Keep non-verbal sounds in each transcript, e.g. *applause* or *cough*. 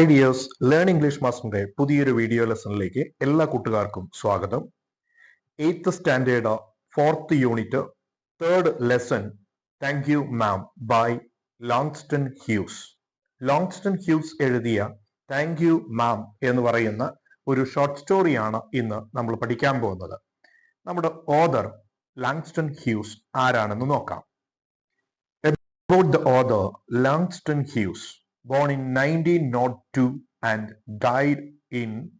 ഐഡിയേഴ്സ് learn English മാസ്റ്ററിന്റെ പുതിയൊരു video ലെസണിലേക്ക് എല്ലാ കൂട്ടുകാർക്കും സ്വാഗതം. Eighth standard fourth unit third lesson thank you ma'am by Langston Hughes Langston Hughes എഴുതിയ thank you ma'am എന്ന് പറയുന്ന ഒരു ഷോർട്ട് സ്റ്റോറിയാണ് ഇന്ന് നമ്മൾ പഠിക്കാൻ പോകുന്നത്. നമ്മുടെ ഓദർ ലാങ്സ്റ്റൺ ഹ്യൂസ് ആരാണെന്ന് നോക്കാം. About the other Langston Hughes, born in 1902 and died in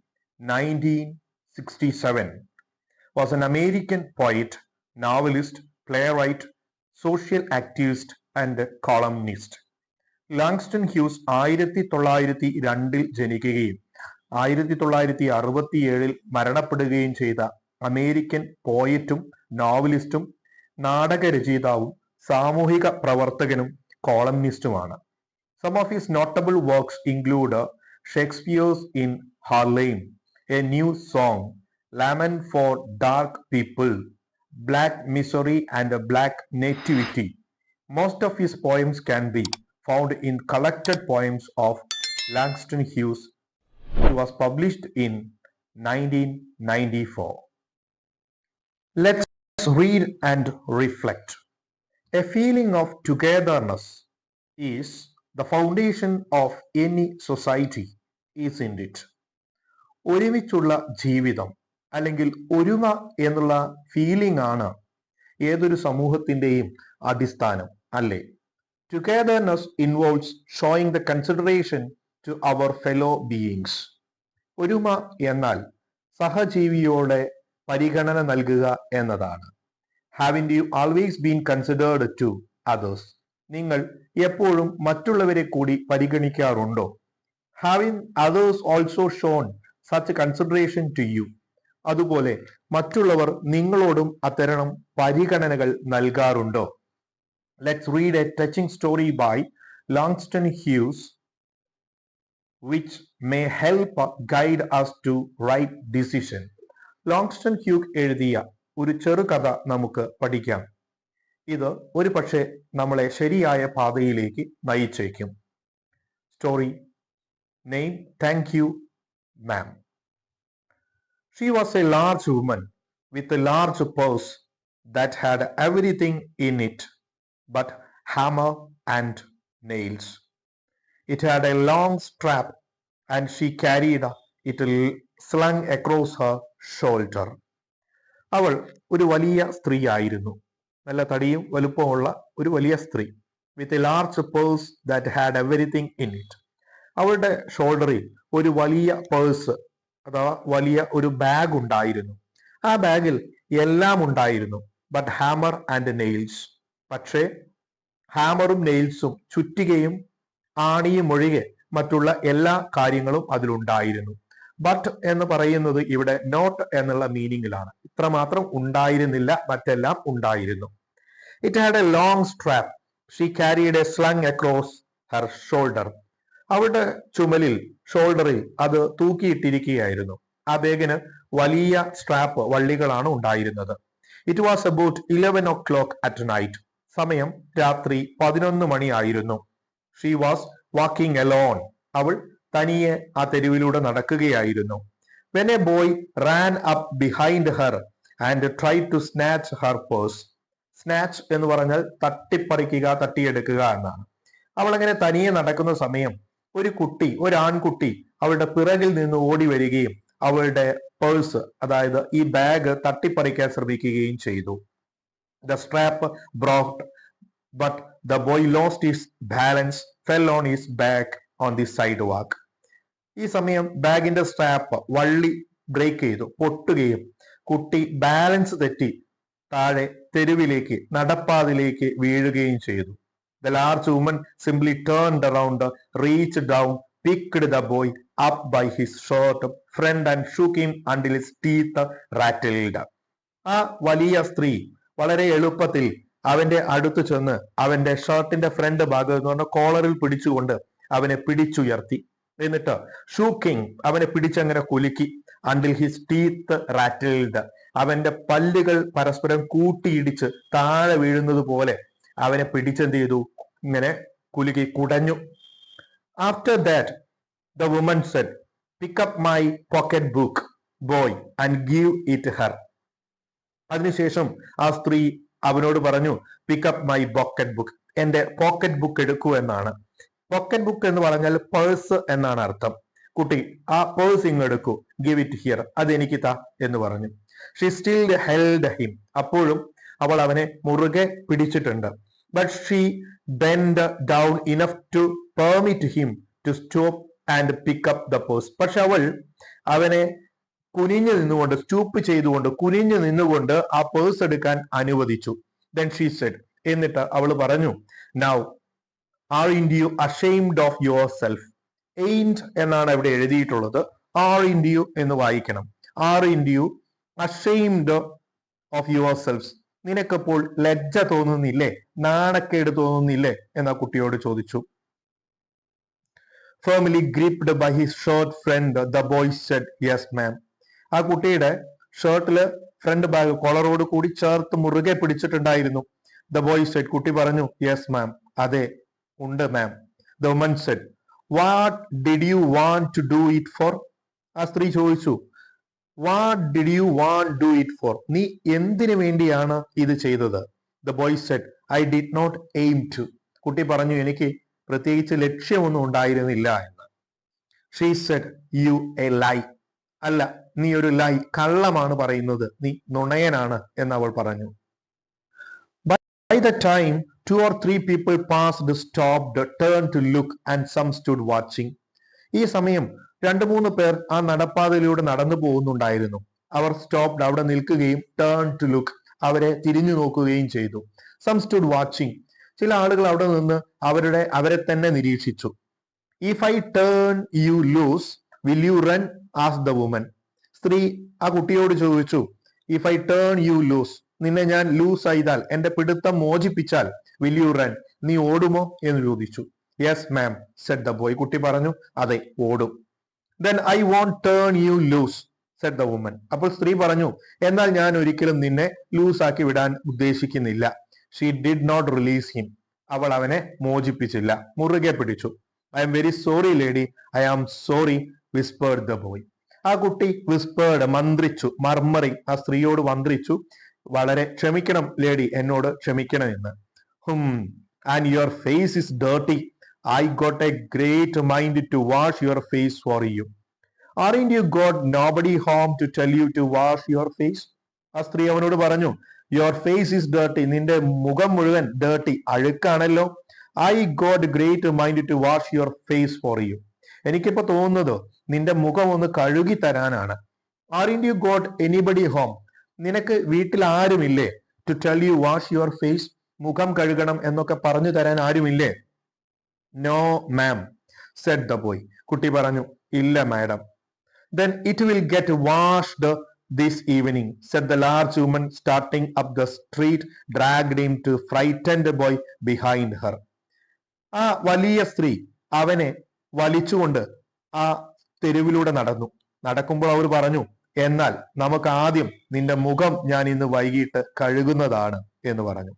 1967, was an American poet, novelist, playwright, social activist, and columnist Langston Hughes ആയിരത്തി തൊള്ളായിരത്തി രണ്ടിൽ ജനിക്കുകയും ആയിരത്തി തൊള്ളായിരത്തി അറുപത്തിയേഴിൽ മരണപ്പെടുകയും ചെയ്ത അമേരിക്കൻ പോയറ്റും നോവലിസ്റ്റും നാടകരചയിതാവും സാമൂഹിക പ്രവർത്തകനും കോളംനിസ്റ്റുമാണ് Some of his notable works include uh, Shakespeare's in Harlem, A New Song, Lament for Dark People, Black Misery and Black Nativity. Most of his poems can be found in collected poems of Langston Hughes. It was published in 1994. Let's read and reflect. A feeling of togetherness is the of any society is in it? ഒരുമിച്ചുള്ള ജീവിതം അല്ലെങ്കിൽ ഒരുമ എന്നുള്ള feeling ആണ് ഏതൊരു സമൂഹത്തിന്റെയും അടിസ്ഥാനം അല്ലേ? Togetherness involves showing the consideration to our fellow beings ഒരുമ എന്നാൽ സഹജീവിയോടെ പരിഗണന നൽകുക എന്നതാണ്. Have you always been considered to others നിങ്ങൾ എപ്പോഴും മറ്റുള്ളവരെ കൂടി പരിഗണിക്കാറുണ്ടോ? Have others also shown such consideration to you അതുപോലെ മറ്റുള്ളവർ നിങ്ങളോടും അത്തരണം പരിഗണനകൾ നൽകാറുണ്ടോ? Let's read a touching story by Langston Hughes which may help guide us to right decision Langston Hughes എഴുതിയ ഒരു ചെറുകഥ നമുക്ക് പഠിക്കാം. ഇത് ഒരുപക്ഷെ നമ്മളെ ശരിയായ പാതയിലേക്ക് നയിച്ചേക്കും. Story name thank you ma'am she was a large woman with a large purse that had everything in it but hammer and nails it had a long strap and she carried it slung across her shoulder അവൾ ഒരു വലിയ സ്ത്രീ ആയിരുന്നു. നല്ല തടിയും വലുപ്പമുള്ള ഒരു വലിയ സ്ത്രീ with a large purse that had everything in it അവളുടെ ഷോൾഡറിൽ ഒരു വലിയ പേഴ്സ് അഥവാ വലിയ ഒരു ബാഗ് ഉണ്ടായിരുന്നു. ആ ബാഗിൽ എല്ലാം ഉണ്ടായിരുന്നു ബട്ട് ഹാമർ ആൻഡ് നെയിൽസ് പക്ഷേ ഹാമറും നെയിൽസും ചുറ്റികയും ആണിയും ഒഴികെ മറ്റുള്ള എല്ലാ കാര്യങ്ങളും അതിലുണ്ടായിരുന്നു. ബട്ട് എന്ന് പറയുന്നത് ഇവിടെ നോട്ട് എന്നുള്ള മീനിങ്ങിലാണ് ഇത്രമാത്രം ഉണ്ടായിരുന്നില്ല മറ്റെല്ലാം ഉണ്ടായിരുന്നു. It had a long strap she carried a slung across her shoulder അവളുടെ ചുമലിൽ ഷോൾഡറിൽ അത് തൂക്കിയിട്ടിരിക്കുകയായിരുന്നു. ആ ബേഗിന് വലിയ സ്ട്രാപ്പ് വള്ളികളാണ് ഉണ്ടായിരുന്നത്. It was about eleven o'clock at night സമയം രാത്രി പതിനൊന്ന് മണിയായിരുന്നു. ഷീ വാസ് വാക്കിംഗ് അലോൺ അവൾ തനിയെ ആ തെരുവിലൂടെ നടക്കുകയായിരുന്നു. When a boy ran up behind her and try to snatch her purse snatch എന്ന് പറഞ്ഞാൽ തട്ടിപ്പറിക്കുക തട്ടിയെടുക്കുക എന്നാണ്. അവൾ അങ്ങനെ തനിയെ നടക്കുന്ന സമയം ഒരു കുട്ടി ഒരു ആൺകുട്ടി അവളുടെ പിറകിൽ നിന്ന് ഓടി വരികയും അവളുടെ പേഴ്സ് അതായത് ഈ ബാഗ് തട്ടിപ്പറിക്കാൻ ശ്രമിക്കുകയും ചെയ്തു. The strap brought but the boy lost his balance fell on his back on the sidewalk ഈ സമയം ബാഗിന്റെ സ്ട്രാപ്പ് വള്ളി ബ്രേക്ക് ചെയ്തു പൊട്ടുകയും കുട്ടി ബാലൻസ് തെറ്റി താഴെ തെരുവിലേക്ക് നടപ്പാതിലേക്ക് വീഴുകയും ചെയ്തു. The large woman simply turned around reach down picked the boy up by his shirt front and shook him until his teeth rattled ആ വലിയ സ്ത്രീ വളരെ എളുപ്പത്തിൽ അവന്റെ അടുത്ത് ചെന്ന് അവന്റെ ഷർട്ടിന്റെ ഫ്രണ്ട് ഭാഗം എന്ന് പറഞ്ഞ കോളറിൽ പിടിച്ചുകൊണ്ട് അവനെ പിടിച്ചുയർത്തി. എന്നിട്ട് ഷൂക്കിംഗ് അവനെ പിടിച്ചങ്ങനെ കുലുക്കി അണ്ടിൽ ഹിസ് ടീത്ത് റാറ്റിൽഡ് അവന്റെ പല്ലുകൾ പരസ്പരം കൂട്ടിയിടിച്ച് താഴെ വീഴുന്നത് പോലെ അവനെ പിടിച്ചെന്ത് ചെയ്തു ഇങ്ങനെ കുലുകി കുടഞ്ഞു. After that the woman said pick up my pocket book boy and give it her അതിനുശേഷം ആ സ്ത്രീ അവനോട് പറഞ്ഞു pick up my pocket book എന്റെ പോക്കറ്റ് ബുക്ക് എടുക്കൂ എന്നാണ്. പോക്കറ്റ് ബുക്ക് എന്ന് പറഞ്ഞാൽ പേഴ്സ് എന്നാണ് അർത്ഥം. കുട്ടി ആ പേഴ്സ് ഇങ്ങെടുക്കൂ ഗിവ് ഇറ്റ് ഹിയർ അത് എനിക്ക് താ എന്ന് പറഞ്ഞു. ഷി സ്റ്റിൽ ഹെൽഡ് ഹിം അപ്പോഴും അവൾ അവനെ മുറുകെ പിടിച്ചിട്ടുണ്ട്. But she bend down enough to permit him to stop and pick up the purse പക്ഷെ അവൾ അവനെ കുനിഞ്ഞു നിന്നുകൊണ്ട് സ്റ്റൂപ്പ് ചെയ്തുകൊണ്ട് കുനിഞ്ഞു നിന്നുകൊണ്ട് ആ പേഴ്സ് എടുക്കാൻ അനുവദിച്ചു. ദെൻ ഷീ സെഡ് എന്നിട്ട് അവൾ പറഞ്ഞു now are in you ashamed of yourself ain't എന്നാണ് ഇവിടെ എഴുതിയിട്ടുള്ളത്. ആർ ഇൻ യു എന്ന് വായിക്കണം. Are in you ashamed of yourself നിനക്കപ്പോൾ ലജ്ജ തോന്നുന്നില്ലേ? നാണക്കേട് തോന്നുന്നില്ലേ? എന്ന കുട്ടിയോട് ചോദിച്ചു. Firmly gripped by his shirt front the boy said yes ma'am ആ കുട്ടിയുടെ ഷർട്ടിൽ ഫ്രണ്ട് ബാഗ് കോളറോട് കൂടി ചേർത്ത് മുറുകെ പിടിച്ചിട്ടുണ്ടായിരുന്നു. ദ ബോയ് സെഡ് കുട്ടി പറഞ്ഞു യെസ് മാം അതെ ഉണ്ട് ma'am the woman said what did you want to do it for ആ സ്ത്രീ ചോദിച്ചു what did you want do it for നീ എന്തിനു വേണ്ടിയാണ് ഇത് ചെയ്തത്? The boy said I did not aim to കുട്ടി പറഞ്ഞു എനിക്ക് പ്രത്യേകിച്ച് ലക്ഷ്യമൊന്നും ഉണ്ടായിരുന്നില്ല എന്ന്. She said you a lie അല്ല നീ ഒരു ലൈ കള്ളമാണ് പറയുന്നത്. നീ നുണയനാണ് എന്ന് അവൾ പറഞ്ഞു. By the time two or three people passed stopped turn to look and some stood watching ഈ സമയം രണ്ടു മൂന്ന് പേർ ആ നടപ്പാതയിലൂടെ നടന്നു പോകുന്നുണ്ടായിരുന്നു. അവർ സ്റ്റോപ്ഡ് അവിടെ നിൽക്കുകയും ടേൺ ടു ലുക്ക് അവരെ തിരിഞ്ഞു നോക്കുകയും ചെയ്തു. സം സ്റ്റുഡ് വാച്ചിങ് ചില ആളുകൾ അവിടെ നിന്ന് അവരുടെ അവരെ തന്നെ നിരീക്ഷിച്ചു. If I turn you loose will you run as the woman സ്ത്രീ ആ കുട്ടിയോട് ചോദിച്ചു if I turn you loose നിന്നെ ഞാൻ ലൂസ് ചെയ്താൽ എന്റെ പിടുത്തം മോചിപ്പിച്ചാൽ വിൽ യു റൺ നീ ഓടുമോ? എന്ന് ചോദിച്ചു. Yes ma'am said the boy കുട്ടി പറഞ്ഞു അതെ ഓടും. Then I won't turn you loose said the woman അപ്പോൾ സ്ത്രീ പറഞ്ഞു എന്നാൽ ഞാൻ ഒരിക്കലും നിന്നെ ലൂസ് ആക്കി വിടാൻ ഉദ്ദേശിക്കുന്നില്ല. She did not release him അവൾ അവനെ മോചിപ്പിച്ചില്ല. മുറുകെ പിടിച്ചു. I'm very sorry lady I am sorry whispered the boy ആ കുട്ടി വിസ്പേർഡ് മന്ത്രിച്ചു മർമറി ആ സ്ത്രീയോട് മന്ത്രിച്ചു വളരെ ക്ഷമിക്കണം ലേഡി എന്നോട് ക്ഷമിക്കണം എന്ന് ഹും and your face is dirty got a great mind to wash your face for you are in you got nobody home to tell you to wash your face ആ സ്ത്രീ അവനോട് പറഞ്ഞു യുവർ ഫേസ് ഇസ് ഡേർട്ടി നിന്റെ മുഖം മുഴുവൻ dirty അഴുക്കാണല്ലോ. I got great mind to wash your face for you എനിക്കിപ്പോ തോന്നുന്നത് നിന്റെ മുഖം ഒന്ന് കഴുകി തരാനാണ്. Are in you got anybody home നിനക്ക് വീട്ടിൽ ആരുമില്ലേ to tell you wash your face മുഖം കഴുകണം എന്നൊക്കെ പറഞ്ഞു തരാൻ ആരുമില്ലേ? No ma'am said the boy കുട്ടി പറഞ്ഞു ഇല്ല madam then it will get washed this evening said the large woman starting up the street dragged him to frightened boy behind her ആ വലിയ സ്ത്രീ അവനെ വലിച്ചുകൊണ്ട് ആ തെരുവിലൂടെ നടന്നു. നടക്കുമ്പോൾ അവർ പറഞ്ഞു എന്നാൽ നമുക്ക് ആദ്യം നിന്റെ മുഖം ഞാൻ ഇന്ന് വൈകിട്ട് കഴുകുന്നതാണ് എന്ന് പറഞ്ഞു.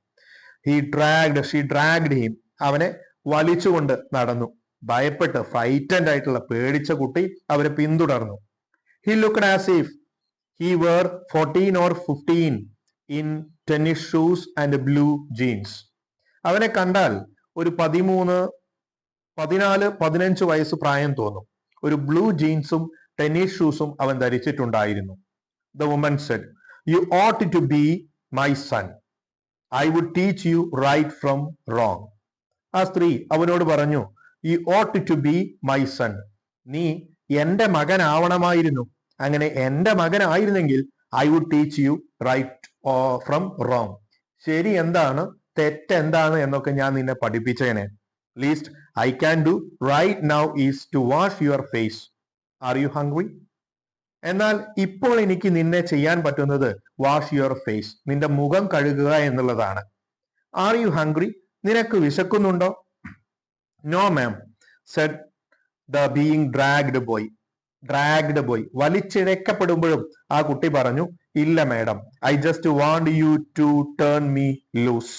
He dragged she dragged him അവനെ വലിച്ചുകൊണ്ട് നടന്നു. ഭയപ്പെട്ട് ഫ്രൈറ്റൻഡ് ആയിട്ടുള്ള പേടിച്ച കുട്ടി അവരെ പിന്തുടർന്നു. He looked as if he were fourteen or fifteen in tennis shoes and blue jeans അവനെ കണ്ടാൽ ഒരു പതിമൂന്ന് പതിനാല് പതിനഞ്ച് വയസ്സ് പ്രായം തോന്നും. ഒരു ബ്ലൂ ജീൻസും ടെന്നീസ് ഷൂസും അവൻ ധരിച്ചിട്ടുണ്ടായിരുന്നു. The woman said you ought to be my son I would teach you right from wrong ആ സ്ത്രീ അവനോട് പറഞ്ഞു ഈ ought to be my son നീ എന്റെ മകനാവണമായിരുന്നു. അങ്ങനെ എന്റെ മകനായിരുന്നെങ്കിൽ I would teach you right from wrong ശരി എന്താണ്? തെറ്റ് എന്താണ്? എന്നൊക്കെ ഞാൻ നിന്നെ പഠിപ്പിച്ചേനെ. Least I can do right now is to wash your face are you hungry എന്നാൽ ഇപ്പോൾ എനിക്ക് നിന്നെ ചെയ്യാൻ പറ്റുന്നത് വാഷ് യുവർ ഫേസ് നിന്റെ മുഖം കഴുകുക എന്നുള്ളതാണ്. ആർ യു ഹംഗ്രി നിനക്ക് വിശക്കുന്നുണ്ടോ? No ma'am said the being dragged boy dragged boy വലിച്ചിഴക്കപ്പെടുമ്പോഴും ആ കുട്ടി പറഞ്ഞു ഇല്ല madam I just want you to turn me loose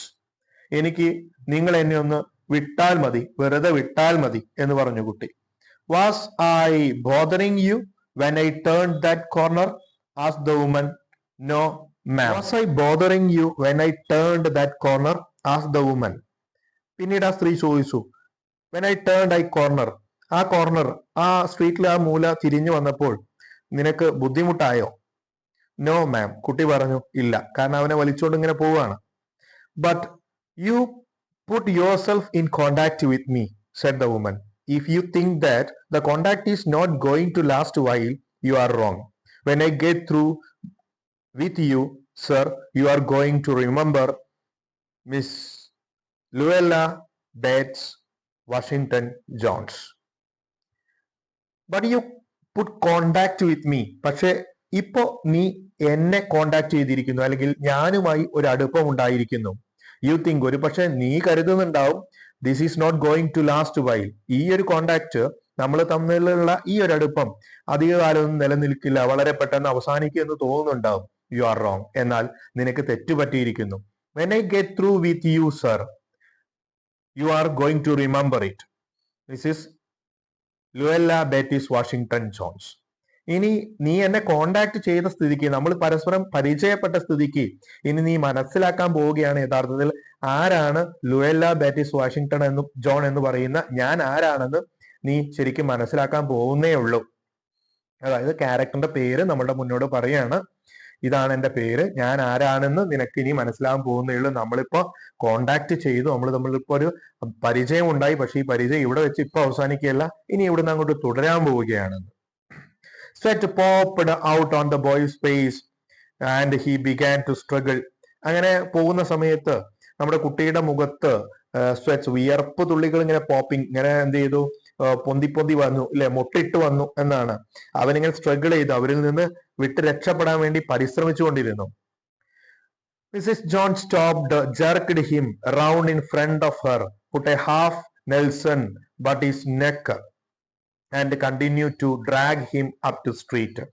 എനിക്ക് നിങ്ങൾ എന്നെ ഒന്ന് വിട്ടാൽ മതി വെറുതെ വിട്ടാൽ മതി എന്ന് പറഞ്ഞു കുട്ടി. Was I bothering you when I turn that corner as the woman no ma'am was I bothering you when I turn that corner as the woman പിന്നീട് ആ സ്ത്രീ ചോദിച്ചു when I turn I corner ആ corner ആ സ്ട്രീറ്റിലെ ആ മൂല തിരിഞ്ഞു വന്നപ്പോൾ നിനക്ക് ബുദ്ധിമുട്ടായോ? നോ മാം കുട്ടി പറഞ്ഞു ഇല്ല. കാരണം അവനെ വലിച്ചുകൊണ്ട് ഇങ്ങനെ പോവുകയാണ്. But you put yourself in contact with me said the woman if you think that the contact is not going to last while you are wrong when I get through with you sir you are going to remember Miss Luella Bates Washington Jones but you put contact with me പക്ഷെ ഇപ്പോ നീ എന്നെ contact ചെയ്തിരിക്കുന്നു. അല്ലെങ്കിൽ ഞാനുമായി ഒരു അടുപ്പം ഉണ്ടായിരിക്കുന്നു. യു തിങ്ക് ഒരു പക്ഷെ നീ കരുതുന്നുണ്ടാവും. This is not going to last while ഈ ഒരു കോണ്ടാക്ട് നമ്മൾ തമ്മിലുള്ള ഈ ഒരു അടുപ്പം അധികകാലമൊന്നും നിലനിൽക്കില്ല. വളരെ പെട്ടെന്ന് അവസാനിക്കും എന്ന് തോന്നുന്നുണ്ടാവും. യു ആർ റോങ് എന്നാൽ നിനക്ക് തെറ്റുപറ്റിയിരിക്കുന്നു. When I get through with you sir you are going to remember it this is Luella Bates Washington Jones ഇനി നീ എന്നെ കോണ്ടാക്ട് ചെയ്ത സ്ഥിതിക്ക് നമ്മൾ പരസ്പരം പരിചയപ്പെട്ട സ്ഥിതിക്ക് ഇനി നീ മനസ്സിലാക്കാൻ പോവുകയാണ് യഥാർത്ഥത്തിൽ ആരാണ് ലുവല്ല ബേറ്റിസ് വാഷിംഗ്ടൺ എന്ന് ജോൺ എന്ന് പറയുന്ന ഞാൻ ആരാണെന്ന് നീ ശരിക്കും മനസ്സിലാക്കാൻ പോകുന്നേ ഉള്ളൂ. അതായത് ക്യാരക്ടറിന്റെ പേര് നമ്മളുടെ മുന്നോട് പറയാണ്. ഇതാണ് എന്റെ പേര്. ഞാൻ ആരാണെന്ന് നിനക്ക് ഇനി മനസ്സിലാകാൻ പോകുന്നേ ഉള്ളൂ. നമ്മളിപ്പോ കോണ്ടാക്ട് ചെയ്തു. നമ്മൾ നമ്മളിപ്പോ ഒരു പരിചയം ഉണ്ടായി. പക്ഷെ ഈ പരിചയം ഇവിടെ വെച്ച് ഇപ്പൊ അവസാനിക്കുകയല്ല. ഇനി ഇവിടുന്ന് അങ്ങോട്ട് തുടരാൻ പോവുകയാണെന്ന് sweat popped out on the boy's face and he began to struggle അങ്ങനെ പോകുന്ന സമയത്ത് നമ്മുടെ കുട്ടിയുടെ മുഖത്ത് സ്വെറ്റ്സ് വിയർപ്പ് തുള്ളികൾ ഇങ്ങനെ പോപ്പിംഗ് ഇങ്ങനെ എന്ത് ചെയ്തു? പൊന്തി പൊന്തി വന്നു അല്ലെ മുട്ടിട്ട് വന്നു എന്നാണ്. അവനിങ്ങനെ സ്ട്രഗിൾ ചെയ്തു. അവരിൽ നിന്ന് വിട്ട് രക്ഷപ്പെടാൻ വേണ്ടി പരിശ്രമിച്ചുകൊണ്ടിരുന്നു. Mrs John stopped jerked him round in front of her put a half nelson but his neck and continue to drag him up to street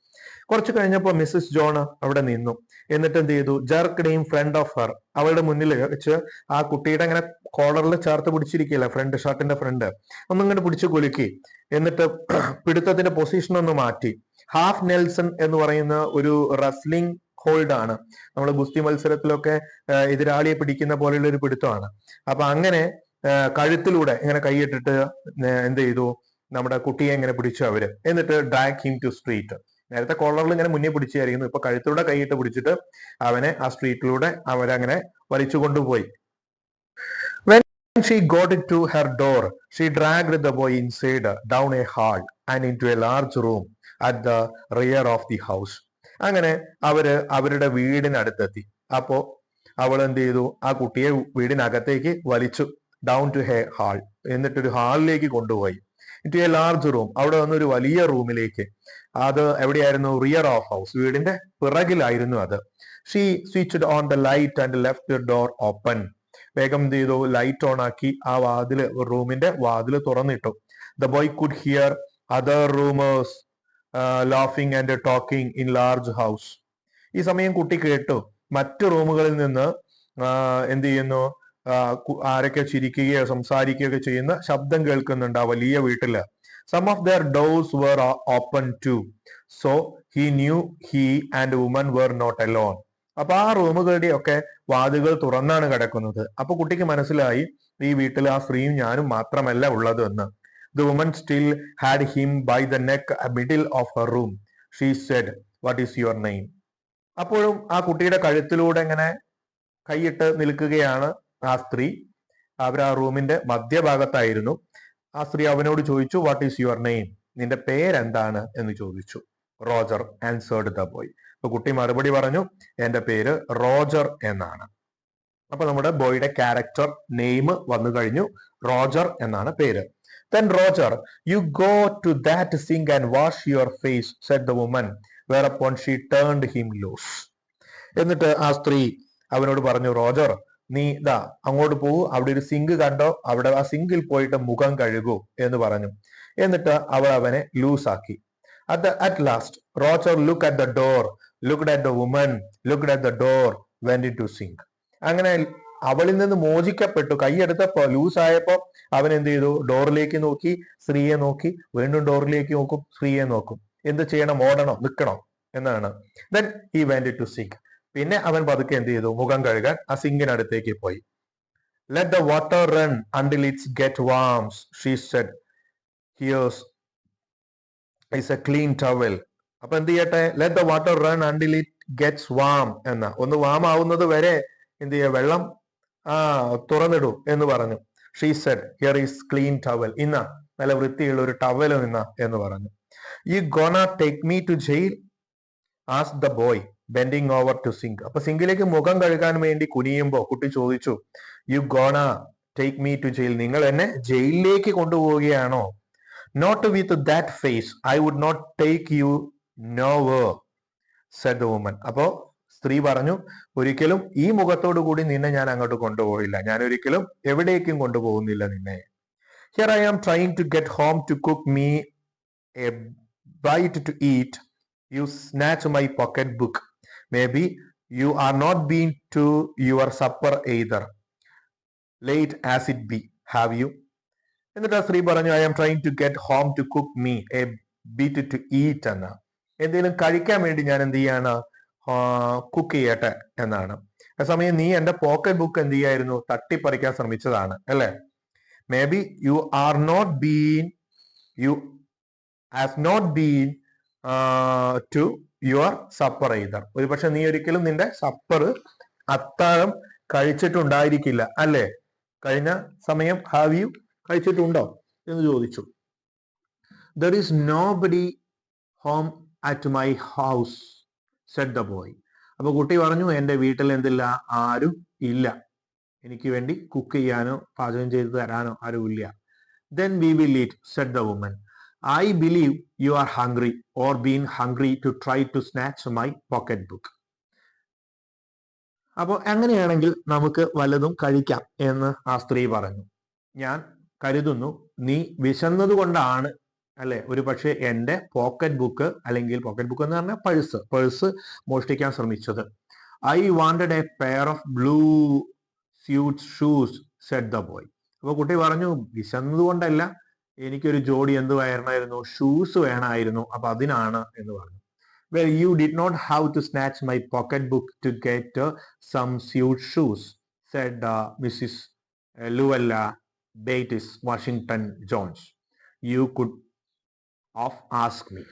കുറച്ച് കഴിഞ്ഞപ്പോൾ മിസ്സിസ് ജോൺ അവിടെ നിന്നു. എന്നിട്ട് എന്ത് ചെയ്തു? Jerk him front of her അവളുടെ മുന്നിൽ വെച്ച് ആ കുട്ടിയുടെ അങ്ങനെ കോളറിൽ ചേർത്ത് പിടിച്ചിരിക്കില്ല ഫ്രണ്ട് ഷർട്ടിന്റെ ഫ്രണ്ട് ഒന്നിങ്ങനെ പിടിച്ചു കുലുക്കി. എന്നിട്ട് *clears throat* പിടുത്തത്തിന്റെ പൊസിഷൻ ഒന്ന് മാറ്റി. ഹാഫ് നെൽസൺ എന്ന് പറയുന്ന ഒരു റസ്ലിംഗ് ഹോൾഡ് ആണ്. നമ്മൾ ഗുസ്തി മത്സരത്തിലൊക്കെ എതിരാളിയെ പിടിക്കുന്ന പോലെയുള്ള ഒരു പിടുത്തമാണ്. അപ്പൊ അങ്ങനെ കഴുത്തിലൂടെ ഇങ്ങനെ കൈയിട്ടിട്ട് എന്ത് ചെയ്തു? നമ്മുടെ കുട്ടിയെ ഇങ്ങനെ പിടിച്ചു അവർ. എന്നിട്ട് ഡ്രാഗ് ഹിം ടു സ്ട്രീറ്റ് നേരത്തെ കോളറിൽ ഇങ്ങനെ മുന്നേ പിടിച്ചായിരുന്നു. ഇപ്പൊ കഴുത്തിലൂടെ കൈയിട്ട് പിടിച്ചിട്ട് അവനെ ആ സ്ട്രീറ്റിലൂടെ അവരങ്ങനെ വലിച്ചു കൊണ്ടുപോയി. When she got it to her door, she dragged the boy inside, down a hall, and into a large room at the rear of the house അങ്ങനെ അവർ അവരുടെ വീടിനടുത്തെത്തി. അപ്പോ അവൾ എന്ത് ചെയ്തു? ആ കുട്ടിയെ വീടിനകത്തേക്ക് വലിച്ചു ഡൗൺ ടു ഹെ ഹാൾ എന്നിട്ടൊരു ഹാളിലേക്ക് കൊണ്ടുപോയി. ടു എ ലാർജ് റൂം അവിടെ വന്ന് ഒരു വലിയ റൂമിലേക്ക്. അത് എവിടെയായിരുന്നു? റിയർ ഓഫ് ഹൗസ് വീടിന്റെ പിറകിലായിരുന്നു അത്. She switched on the light and left door open വേഗം ചെയ്തു? ലൈറ്റ് ഓൺ ആക്കി. ആ വാതിൽ റൂമിന്റെ വാതിൽ തുറന്നിട്ടു. The boy could hear other roomers laughing and talking in large house ഈ സമയം കുട്ടി കേട്ടു. മറ്റു റൂമുകളിൽ നിന്ന് ആ, എന്ത് ചെയ്യുന്നു? ആരൊക്കെ ചിരിക്കുകയോ സംസാരിക്കുകയോ ചെയ്യുന്ന ശബ്ദം കേൾക്കുന്നുണ്ട് ആ വലിയ വീട്ടിൽ. Some of their doors were open too so he knew he and woman were not alone. അപ്പൊ ആ റൂമുകളുടെ ഒക്കെ വാതിലുകൾ തുറന്നാണ് കിടക്കുന്നത്. അപ്പൊ കുട്ടിക്ക് മനസ്സിലായി ഈ വീട്ടിൽ ആ സ്ത്രീയും ഞാനും മാത്രമല്ല ഉള്ളത് എന്ന്. The woman still had him by the neck middle of her room she said what is your name അപ്പോഴും ആ കുട്ടിയുടെ കഴുത്തിലൂടെ ഇങ്ങനെ കൈയിട്ട് നിൽക്കുകയാണ്. ആ സ്ത്രീ അവർ ആ റൂമിന്റെ മധ്യഭാഗത്തായിരുന്നു. ആ സ്ത്രീ അവനോട് ചോദിച്ചു വാട്ട് ഈസ് യുവർ നെയിം നിന്റെ പേരെന്താണ്? എന്ന് ചോദിച്ചു. Roger answered the boy. അപ്പൊ കുട്ടി മറുപടി പറഞ്ഞു എന്റെ പേര് റോജർ എന്നാണ്. അപ്പൊ നമ്മുടെ ബോയുടെ ക്യാരക്ടർ നെയിം വന്നു കഴിഞ്ഞു റോജർ എന്നാണ് പേര്. Then Roger you go to that sink and wash your face said the woman whereupon she turned him loose എന്നിട്ട് ആ സ്ത്രീ അവനോട് പറഞ്ഞു റോജർ നീ ഇതാ അങ്ങോട്ട് പോകൂ അവിടെ ഒരു സിങ്ക് കണ്ടോ? അവിടെ ആ സിങ്കിൽ പോയിട്ട് മുഖം കഴുകൂ എന്ന് പറഞ്ഞു. എന്നിട്ട് അവൾ അവനെ loose at at last Roger look at the door looked at the woman looked at the door went to sink അങ്ങനെ അവളിൽ നിന്ന് മോചിക്കപ്പെട്ടു. കൈയെടുത്തപ്പോ ലൂസ് ആയപ്പോ അവൻ എന്ത് ചെയ്തു? ഡോറിലേക്ക് നോക്കി സ്ത്രീയെ നോക്കി. വീണ്ടും ഡോറിലേക്ക് നോക്കും സ്ത്രീയെ നോക്കും. എന്ത് ചെയ്യണം? ഓടണോ നിൽക്കണോ എന്നാണ്. ദെൻ ഈ വെന്റ് ടു സിങ്ക് പിന്നെ അവൻ പതുക്കെ എന്ത് ചെയ്തു? മുഖം കഴുകാൻ ആ സിങ്കിനടുത്തേക്ക് പോയി. Let the water run until it's get warms she said here's is a clean towel അപ്പൊ എന്ത് ചെയ്യട്ടെ? Let the water run until it gets warm എന്ന. ഒന്ന് വാം ആവുന്നത് വരെ എന്ത് ചെയ്യുക? വെള്ളം ആ തുറന്നിടൂ എന്ന് പറഞ്ഞു. She said here is clean towel ഇന്ന. നല്ല വൃത്തിയുള്ള ഒരു ടവൽ ഇന്ന എന്ന് പറഞ്ഞു. ഈ gonna take me to jail as the boy bending over to sink അപ്പൊ സിങ്കിലേക്ക് മുഖം കഴുകാൻ വേണ്ടി കുനിയുമ്പോ കുട്ടി ചോദിച്ചു you gonna take me to jail നിങ്ങൾ എന്നെ ജയിലിലേക്ക് കൊണ്ടുപോവുകയാണോ? Not with that face I would not take you nowhere said woman അപ്പോ സ്ത്രീ പറഞ്ഞു ഒരിക്കലും ഈ മുഖത്തോടു കൂടി നിന്നെ ഞാൻ അങ്ങോട്ട് കൊണ്ടുപോയില്ല ഞാൻ ഒരിക്കലും എവിടേക്കും കൊണ്ടുപോകുന്നില്ല നിന്നെ. Here I am trying to get home to cook me a bite to eat you snatch my pocket book maybe you are not been to your supper either late as it be have you എന്നിട്ട് സ്ത്രീ പറഞ്ഞു I am trying to get home to cook me a bite to eat എന്ന്. എന്തെങ്കിലും കഴിക്കാൻ വേണ്ടി ഞാൻ എന്ത് ചെയ്യാണ്? കുക്ക് ചെയ്യട്ടെ എന്നാണ്. ആ സമയം നീ എന്റെ പോക്കറ്റ് ബുക്ക് എന്ത് ചെയ്യായിരുന്നു? തട്ടിപ്പറിക്കാൻ ശ്രമിച്ചതാണ് അല്ലെ? Maybe you are not been you has not been to your supper either ഒരു പക്ഷെ നീ ഒരിക്കലും നിന്റെ സപ്പർ അത്താഴം കഴിച്ചിട്ടുണ്ടായിരിക്കില്ല അല്ലേ? കഴിഞ്ഞ സമയം ഹാവ് യു കഴിച്ചിട്ടുണ്ടോ എന്ന് ചോദിച്ചു. There is nobody home at my house said the boy അപ്പൊ കുട്ടി പറഞ്ഞു എന്റെ വീട്ടിൽ എന്തില്ല? ആരും ഇല്ല. എനിക്ക് വേണ്ടി കുക്ക് ചെയ്യാനോ പാചകം ചെയ്ത് തരാനോ ആരും ഇല്ല then we will eat said the woman I believe you are hungry or been hungry to try to snatch my pocket book അപ്പോൾ അങ്ങനെയാണെങ്കിൽ നമുക്ക് വല്ലതും കഴിക്കാം എന്ന് ആ സ്ത്രീ പറഞ്ഞു. ഞാൻ കരുതുന്നു നീ വിശന്നത് കൊണ്ടാണ് അല്ലെ? ഒരു പക്ഷേ എന്റെ പോക്കറ്റ് ബുക്ക് അല്ലെങ്കിൽ പോക്കറ്റ് ബുക്ക് എന്ന് പറഞ്ഞാൽ പഴ്സ് പഴ്സ് മോഷ്ടിക്കാൻ ശ്രമിച്ചത്. I wanted a pair of blue suede shoes said the boy അപ്പൊ കുട്ടി പറഞ്ഞു വിശന്നത് കൊണ്ടല്ല എനിക്കൊരു ജോഡി എന്ത് വേണമായിരുന്നു? ഷൂസ് വേണമായിരുന്നു. അപ്പൊ അതിനാണ് എന്ന് പറഞ്ഞു. Well you did not have to snatch my pocket book to get some suede shoes said Mrs Luella Bates Washington Jones you could of ask me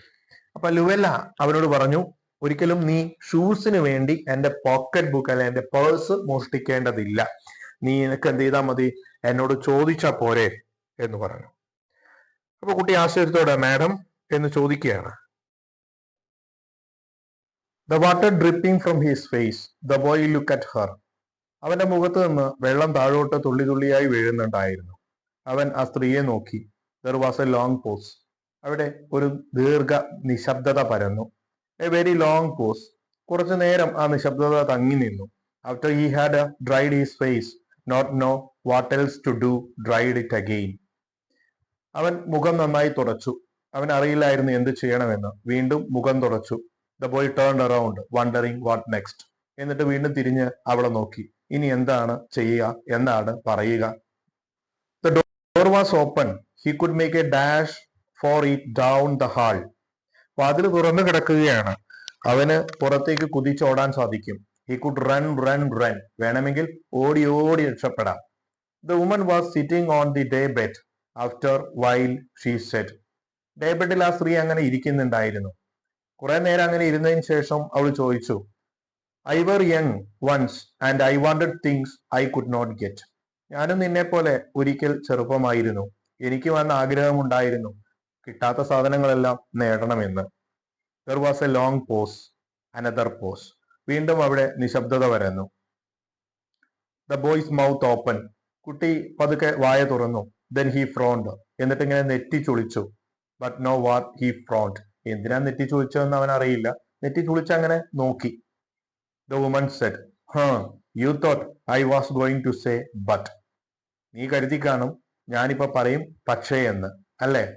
അപ്പൊ ലുവല്ല അവനോട് പറഞ്ഞു ഒരിക്കലും നീ ഷൂസിന് വേണ്ടി എന്റെ പോക്കറ്റ് ബുക്ക് അല്ലെ എന്റെ പേഴ്സ് മോഷ്ടിക്കേണ്ടതില്ല. നീ എനിക്ക് എന്ത് ചെയ്താൽ മതി? എന്നോട് ചോദിച്ചാ പോരെ? എന്ന് പറഞ്ഞു. അപ്പൊ കുട്ടി ആശ്ചര്യത്തോടെ മാഡം എന്ന് ചോദിക്കുകയാണ്. The water dripping from his face the boy look at her അവന്റെ മുഖത്ത് നിന്ന് വെള്ളം താഴോട്ട് തുള്ളി തുള്ളിയായി വീഴുന്നുണ്ടായിരുന്നു. അവൻ ആ സ്ത്രീയെ നോക്കി. There was a long pause അവിടെ ഒരു ദീർഘ നിശബ്ദത പരന്നു. എ വെരി ലോങ് പോസ് കുറച്ചു നേരം ആ നിശബ്ദത തങ്ങി നിന്നു. After he had dried his face not know what else to do dried it again അവൻ മുഖം നന്നായി തുടച്ചു. അവൻ അറിയില്ലായിരുന്നു എന്ത് ചെയ്യണമെന്ന്. വീണ്ടും മുഖം തുടച്ചു. The boy turn around wondering what next എന്നിട്ട് വീണ്ടും തിരിഞ്ഞ് അവളെ നോക്കി. ഇനി എന്താണ് ചെയ്യുക? എന്നാണ് പറയുക. The door was open he could make a dash for it down the hall വാതിൽ തുറന്നു കിടക്കുകയാണ്. അവന് പുറത്തേക്ക് കുതിച്ചോടാൻ സാധിക്കും. He could run run run വേണമെങ്കിൽ ഓടി ഓടി രക്ഷപ്പെടാം. The woman was sitting on the day bed after while she sat day ബെഡിൽ ആ സ്ത്രീ അങ്ങനെ ഇരിക്കുന്നുണ്ടായിരുന്നു. കുറെ നേരം അങ്ങനെ ഇരുന്നതിന് ശേഷം അവൾ ചോദിച്ചു I were young once and I wanted things I could not get ഞാനും നിന്നെ പോലെ ഒരിക്കൽ ചെറുപ്പമായിരുന്നു. എനിക്ക് വന്ന ആഗ്രഹമുണ്ടായിരുന്നു. കിട്ടാത്ത സാധനങ്ങളെല്ലാം നേടണമെന്ന്. There was a long pause another pause വീണ്ടും അവിടെ നിശബ്ദത വരുന്നു ദ ബോയ്സ് മൗത്ത് ഓപ്പൺ കുട്ടി പതുക്കെ വായ തുറന്നു. ദെൻ ഹി ഫ്രോണ്ട് എന്നിട്ട് ഇങ്ങനെ നെറ്റി ചുളിച്ചു but no what he frowned എന്തിനാ നെറ്റി ചുളിച്ചതെന്ന് അവൻ അറിയില്ല. നെറ്റി ചുളിച്ച് അങ്ങനെ നോക്കി. The woman said hmm you thought I was going to say but നീ കരുതി കാണും. ഞാനിപ്പോ പറയും പക്ഷേ എന്ന്. അല്ലേ?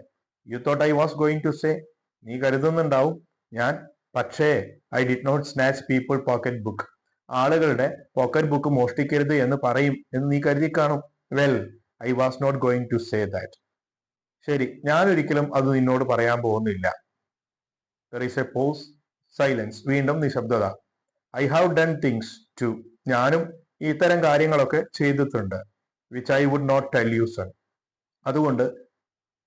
You thought I was going to say നീ കരുതുന്നുണ്ടാവും. ഞാൻ പക്ഷേ I did not snatch people pocket book ആളുകളുടെ പോക്കറ്റ് ബുക്ക് മോഷ്ടിക്കരുത് എന്ന് പറയും എന്ന് നീ കരുതി കാണും. Well I was not going to say that ശരി ഞാൻ ഒരിക്കലും അത് നിന്നോട് പറയാൻ പോകുന്നില്ല. എ പോസ് സൈലൻസ് വീണ്ടും നിശബ്ദത. I have done things too ഞാനും ഇത്തരം കാര്യങ്ങളൊക്കെ ചെയ്തിട്ടുണ്ട് which I would not tell you son അതുകൊണ്ട്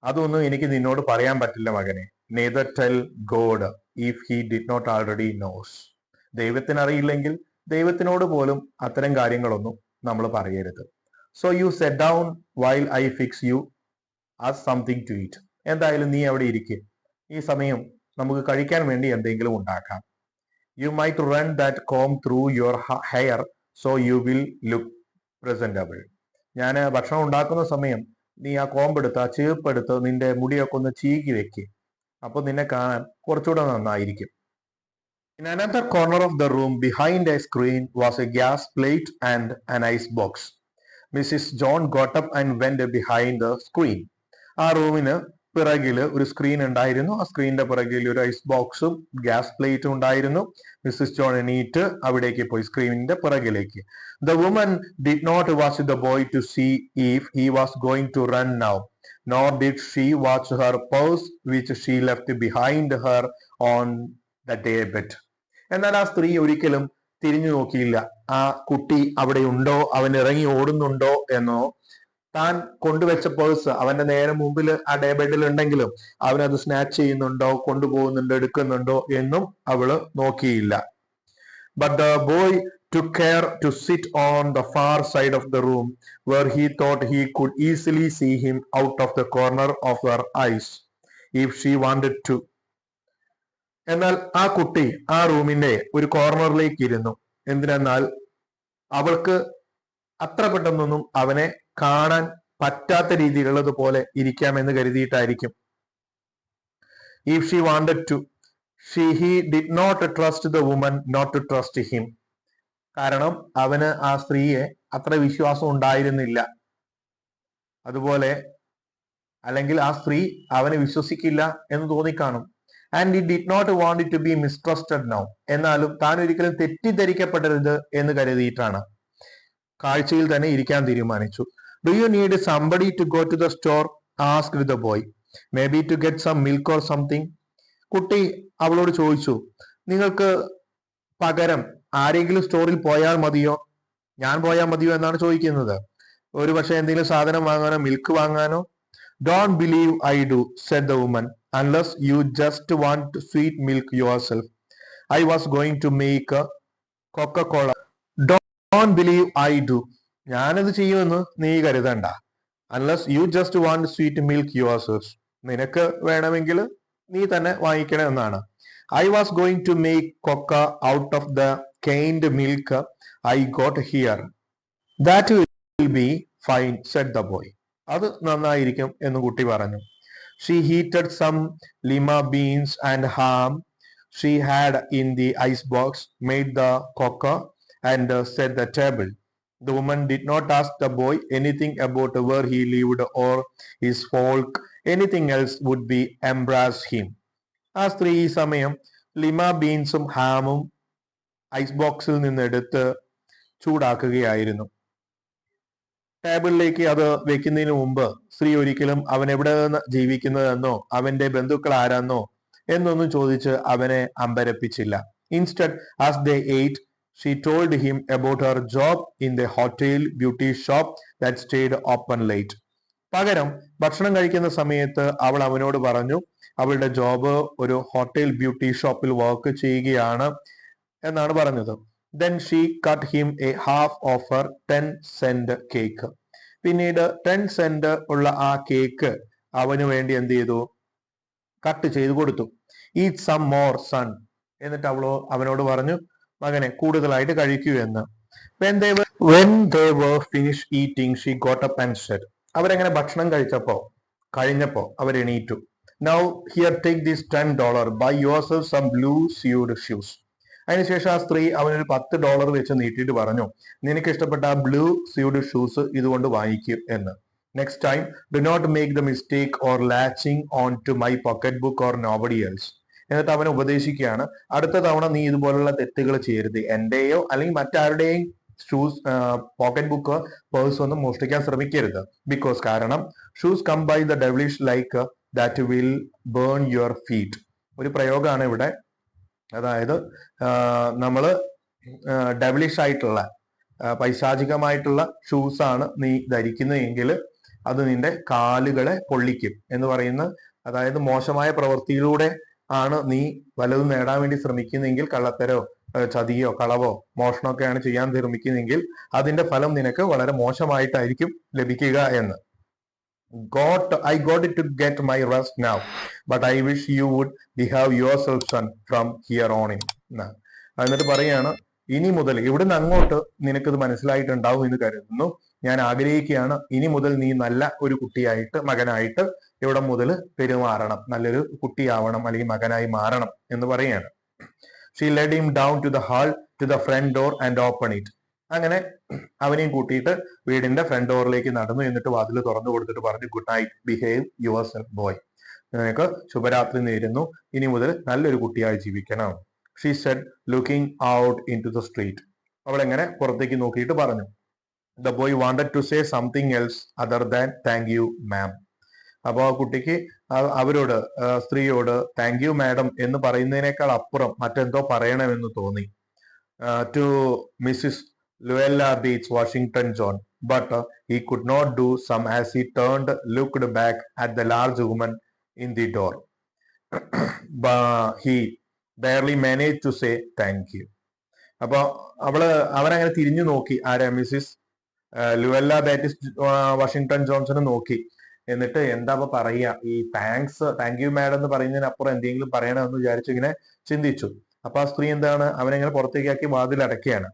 അതൊന്നും എനിക്ക് നിന്നോട് പറയാൻ പറ്റില്ല മകനെ. Neither tell God if he did not already knows ദൈവത്തിന് അറിയില്ലെങ്കിൽ ദൈവത്തിനോട് പോലും അത്തരം കാര്യങ്ങളൊന്നും നമ്മൾ പറയരുത്. So you set down while I fix you as something to eat എന്തായാലും നീ അവിടെ ഇരിക്കും. ഈ സമയം നമുക്ക് കഴിക്കാൻ വേണ്ടി എന്തെങ്കിലും ഉണ്ടാക്കാം. You might run that comb through your hair so you will look presentable ഞാൻ ഭക്ഷണം ഉണ്ടാക്കുന്ന സമയം നീ ആ കോമ്പെടുത്ത് ആ ചീർപ്പെടുത്ത് നിന്റെ മുടിയൊക്കെ ഒന്ന് ചീകി വെക്ക്. അപ്പൊ നിന്നെ കാണാൻ കുറച്ചുകൂടെ നന്നായിരിക്കും. In another corner of the room behind a screen was a gas plate and an ice box. Mrs. John got up and went behind the screen. ആ റൂമിന് പിറകിൽ ഒരു സ്ക്രീൻ ഉണ്ടായിരുന്നു ആ സ്ക്രീനിന്റെ പിറകിൽ ഒരു ഐസ് ബോക്സും ഗ്യാസ് പ്ലേറ്റും ഉണ്ടായിരുന്നു മിസ്സിസ് ജോൺ എണീറ്റ് അവിടേക്ക് പോയി സ്ക്രീനിന്റെ പിറകിലേക്ക് the woman did not watch the boy to see if he was going to run now nor did she watch her purse which she left behind her on the bed എന്നാൽ ആ സ്ത്രീ ഒരിക്കലും തിരിഞ്ഞു നോക്കിയില്ല. ആ കുട്ടി അവിടെ ഉണ്ടോ അവൻ ഇറങ്ങി ഓടുന്നുണ്ടോ എന്നോ? താൻ കൊണ്ടുവച്ച പേഴ്സ് അവന്റെ നേരെ മുമ്പിൽ ആ ഡേ ബെഡിൽ ഉണ്ടെങ്കിലും അവനത് സ്നാച്ച് ചെയ്യുന്നുണ്ടോ? കൊണ്ടുപോകുന്നുണ്ടോ? എടുക്കുന്നുണ്ടോ? എന്നും അവൾ നോക്കിയില്ല. But the boy to care to sit on the far side of the room where he thought he could easily see him out of the corner of her eyes if she wanted to എന്നാൽ ആ കുട്ടി ആ റൂമിന്റെ ഒരു കോർണറിലേക്ക് ഇരുന്നു. എന്തിനെന്നാൽ അവൾക്ക് അത്ര പെട്ടെന്നൊന്നും അവനെ കാണാൻ പറ്റാത്ത രീതിയിലുള്ളതുപോലെ ഇരിക്കാമെന്ന് കരുതിയിട്ടായിരിക്കും. If she wanted to she he did not trust the woman not to trust him കാരണം അവന് ആ സ്ത്രീയെ അത്ര വിശ്വാസം ഉണ്ടായിരുന്നില്ല. അതുപോലെ അല്ലെങ്കിൽ ആ സ്ത്രീ അവനെ വിശ്വസിക്കില്ല എന്ന് തോന്നിക്കാണും. And he did not want it to be mistrusted now എന്നാലും താൻ ഒരിക്കലും തെറ്റിദ്ധരിക്കപ്പെടരുത് എന്ന് കരുതിയിട്ടാണ്. കാഴ്ചയിൽ തന്നെ ഇരിക്കാൻ തീരുമാനിച്ചു. Do you need somebody to go to the store ask the boy maybe to get some milk or something കുട്ടി അവളോട് ചോദിച്ചു നിങ്ങൾക്ക് പകരം ആരെങ്കിലും സ്റ്റോറിൽ പോയാൽ മതിയോ? ഞാൻ പോയാൽ മതിയോ എന്നാണ് ചോദിക്കുന്നത്. ഒരു പക്ഷെ എന്തെങ്കിലും സാധനം വാങ്ങാനോ മിൽക്ക് വാങ്ങാനോ? Don't believe I do said the woman unless you just want sweet milk yourself. I was going to make a Coca-Cola. Don't believe I do. ഞാനത് ചെയ്യുമെന്ന് നീ കരുതണ്ട unless you just want sweet milk yourselves നിനക്ക് വേണമെങ്കിൽ നീ തന്നെ വാങ്ങിക്കണം എന്നാണ് I was going to make cocoa out of the canned milk I got here that will be fine said the boy അത് നന്നായിരിക്കും എന്ന് കുട്ടി പറഞ്ഞു She heated some lima beans and ham she had in the icebox, made the cocker, and uh, set the table. The woman did not ask the boy anything about where he lived or his folk. Anything else would be embarrass him. ആ സ്ത്രീ ഈ സമയം ലിമ ബീൻസും ഹാമും ice ബോക്സിൽ നിന്ന് എടുത്ത് ചൂടാക്കുകയായിരുന്നു ടേബിളിലേക്ക് അത് വെക്കുന്നതിന് മുമ്പ് സ്ത്രീ ഒരിക്കലും അവൻ എവിടെ നിന്ന് ജീവിക്കുന്നതെന്നോ അവന്റെ ബന്ധുക്കൾ ആരാന്നോ എന്നൊന്നും ചോദിച്ച് അവനെ അമ്പരപ്പിച്ചില്ല. Instead as they ate she told him about her job in the hotel beauty shop that stayed open late പകരം ഭക്ഷണം കഴിക്കുന്ന സമയത്ത് അവൾ അവനോട് പറഞ്ഞു അവളുടെ ജോബ് ഒരു ഹോട്ടൽ ബ്യൂട്ടി ഷോപ്പിൽ വർക്ക് ചെയ്യുകയാണ് എന്നാണ് പറഞ്ഞത്. Then she cut him a half of her ten cent cake പിന്നീട് ടെൻ സെന്റ് ഉള്ള ആ കേക്ക് അവന് വേണ്ടി എന്ത് ചെയ്തു? കട്ട് ചെയ്ത് കൊടുത്തു. ഈറ്റ് സം മോർ സൺ എന്നിട്ട് അവളോ അവനോട് പറഞ്ഞു മകനെ കൂടുതലായിട്ട് കഴിക്കൂ എന്ന്. When they they were finish eating she got up and ഭക്ഷണം കഴിച്ചപ്പോ കഴിഞ്ഞപ്പോ അവർ എണീറ്റു now here take this ten dollar buy yourself some blue suede shoes അതിനുശേഷം ആ സ്ത്രീ അവനൊരു പത്ത് ഡോളർ വെച്ച് നീട്ടിയിട്ട് പറഞ്ഞു നിനക്ക് ഇഷ്ടപ്പെട്ട ആ ബ്ലൂ സ്യൂഡ് ഷൂസ് ഇതുകൊണ്ട് വാങ്ങിക്കൂ എന്ന്. Next time do not make the mistake or latching on to my pocket book or nobody else എന്നിട്ട് അവനെ ഉപദേശിക്കുകയാണ് അടുത്ത തവണ നീ ഇതുപോലുള്ള തെറ്റുകൾ ചെയ്യരുത്. എന്റെയോ അല്ലെങ്കിൽ മറ്റാരുടെയും ഷൂസ് പോക്കറ്റ് ബുക്ക് പേഴ്സ് ഒന്നും മോഷ്ടിക്കാൻ ശ്രമിക്കരുത്. ബിക്കോസ് കാരണം shoes come by the devilish like that will burn your feet ഒരു പ്രയോഗമാണ് ഇവിടെ അതായത് നമ്മൾ ഡെവലിഷ് ആയിട്ടുള്ള പൈശാചികമായിട്ടുള്ള ഷൂസ് ആണ് നീ ധരിക്കുന്നതെങ്കിൽ അത് നിന്റെ കാലുകളെ പൊള്ളിക്കും എന്ന് പറയുന്ന അതായത് മോശമായ പ്രവൃത്തിയിലൂടെ ആണ് നീ വലത് നേടാൻ വേണ്ടി ശ്രമിക്കുന്നെങ്കിൽ കള്ളത്തരോ ചതിയോ കളവോ മോഷണമൊക്കെയാണ് ചെയ്യാൻ ശ്രമിക്കുന്നതെങ്കിൽ അതിന്റെ ഫലം നിനക്ക് വളരെ മോശമായിട്ടായിരിക്കും ലഭിക്കുക എന്ന്. Got I got it to get my rest now. But I wish you would behave self son from here on in എന്നിട്ട് പറയാണ് ഇനി മുതൽ ഇവിടുന്ന് അങ്ങോട്ട് നിനക്കിത് മനസ്സിലായിട്ടുണ്ടാവും എന്ന് കരുതുന്നു. ഞാൻ ആഗ്രഹിക്കുകയാണ് ഇനി മുതൽ നീ നല്ല ഒരു കുട്ടിയായിട്ട് മകനായിട്ട് ഇവിടെ മുതൽ പെരുമാറണം. നല്ലൊരു കുട്ടിയാവണം അല്ലെങ്കിൽ മകനായി മാറണം എന്ന് പറയാണ്. She led him down to the hall to the front door and open it അങ്ങനെ അവനെയും കൂട്ടിയിട്ട് വീടിന്റെ ഫ്രണ്ട് ഡോറിലേക്ക് നടന്നു എന്നിട്ട് വാതിൽ തുറന്നു കൊടുത്തിട്ട് പറഞ്ഞു good night behave yourself boy നിനക്ക് ശുഭരാത്രി നേരുന്നു. ഇനി മുതൽ നല്ലൊരു കുട്ടിയായി ജീവിക്കണം. She said looking out into the street അവൾ എങ്ങനെ പുറത്തേക്ക് നോക്കിയിട്ട് പറഞ്ഞു the boy wanted to say something else other than thank you ma'am അപ്പൊ ആ കുട്ടിക്ക് അവരോട് സ്ത്രീയോട് താങ്ക് യു മാഡം എന്ന് പറയുന്നതിനേക്കാൾ അപ്പുറം മറ്റെന്തോ പറയണമെന്ന് തോന്നി. To Mrs Luella Bates Washington Jones but he could not do so as he turned looked back at the large woman in the door he barely manage to say thank you അപ്പൊ അവൾ അവനങ്ങനെ തിരിഞ്ഞു നോക്കി. ആരാ Mrs Luella ബാറ്റിസ് Washington ജോൺസനെ നോക്കി. എന്നിട്ട് എന്താ അപ്പൊ പറയുക? ഈ താങ്ക്സ് താങ്ക് യു മാഡം എന്ന് പറയുന്നതിനപ്പുറം എന്തെങ്കിലും പറയണമെന്ന് വിചാരിച്ചു ഇങ്ങനെ ചിന്തിച്ചു. അപ്പൊ ആ സ്ത്രീ എന്താണ്? അവനെങ്ങനെ പുറത്തേക്കാക്കി വാതിൽ അടയ്ക്കുകയാണ്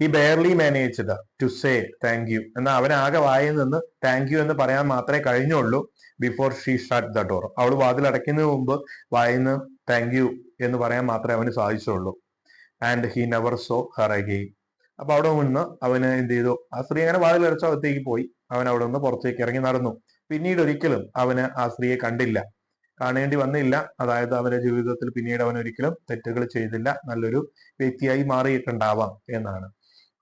he barely managed to say thank you എന്നാൽ അവൻ ആകെ വായിൽ നിന്ന് താങ്ക് യു എന്ന് പറയാൻ മാത്രമേ കഴിഞ്ഞുള്ളൂ before she shut the door അവൾ വാതിൽ അടയ്ക്കുന്നതിന് മുമ്പ് വായിൽ നിന്ന് താങ്ക് യു എന്ന് പറയാൻ മാത്രമേ അവന് സാധിച്ചുള്ളൂ. And he never saw her again അപ്പൊ അവിടെ നിന്ന് അവന് എന്ത് ചെയ്തു? ആ സ്ത്രീ അങ്ങനെ വാതിൽ അടച്ച അകത്തേക്ക് പോയി. അവൻ അവിടെ നിന്ന് പുറത്തേക്ക് ഇറങ്ങി നടന്നു. പിന്നീട് ഒരിക്കലും അവന് ആ സ്ത്രീയെ കണ്ടില്ല. കാണേണ്ടി വന്നില്ല. അതായത് അവന്റെ ജീവിതത്തിൽ പിന്നീട് അവൻ ഒരിക്കലും തെറ്റുകൾ ചെയ്തില്ല. നല്ലൊരു വ്യക്തിയായി മാറിയിട്ടുണ്ടാവാം എന്നാണ്.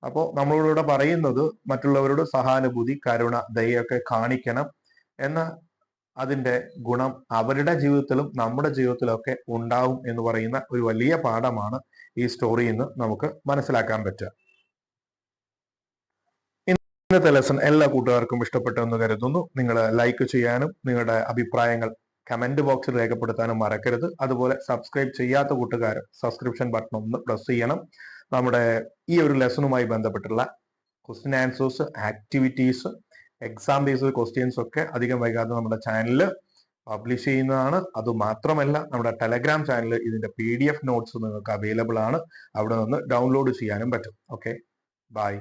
അപ്പോൾ നമ്മളിവിടെ പറയുന്നത് മറ്റുള്ളവരോട് സഹാനുഭൂതി കരുണ ദയൊക്കെ കാണിക്കണം എന്ന അതിന്റെ ഗുണം അവരുടെ ജീവിതത്തിലും നമ്മുടെ ജീവിതത്തിലും ഒക്കെ ഉണ്ടാവും എന്ന് പറയുന്ന ഒരു വലിയ പാഠമാണ് ഈ സ്റ്റോറിയിൽ നിന്ന് നമുക്ക് മനസ്സിലാക്കാൻ പറ്റുക. ഇന്നത്തെ ലെസൺ എല്ലാ കൂട്ടുകാർക്കും ഇഷ്ടപ്പെട്ടു എന്ന് കരുതുന്നു. നിങ്ങൾ ലൈക്ക് ചെയ്യാനും നിങ്ങളുടെ അഭിപ്രായങ്ങൾ കമന്റ് ബോക്സിൽ രേഖപ്പെടുത്താനും മറക്കരുത്. അതുപോലെ സബ്സ്ക്രൈബ് ചെയ്യാത്ത കൂട്ടുകാർ സബ്സ്ക്രിപ്ഷൻ ബട്ടൺ ഒന്ന് പ്രസ് ചെയ്യണം. നമ്മുടെ ഈ ഒരു ലെസണുമായി ബന്ധപ്പെട്ടുള്ള question answers activities exam based questions ഒക്കെ അധികം വൈകാതെ നമ്മുടെ ചാനലിൽ പബ്ലിഷ് ചെയ്യുന്നതാണ്. അത് മാത്രമല്ല നമ്മുടെ ടെലഗ്രാം ചാനലിൽ ഇതിന്റെ പി ഡി എഫ് നോട്ട്സ് നിങ്ങൾക്ക് അവൈലബിൾ ആണ്. അവിടെ നിന്ന് ഡൗൺലോഡ് ചെയ്യാനും പറ്റും. Okay bye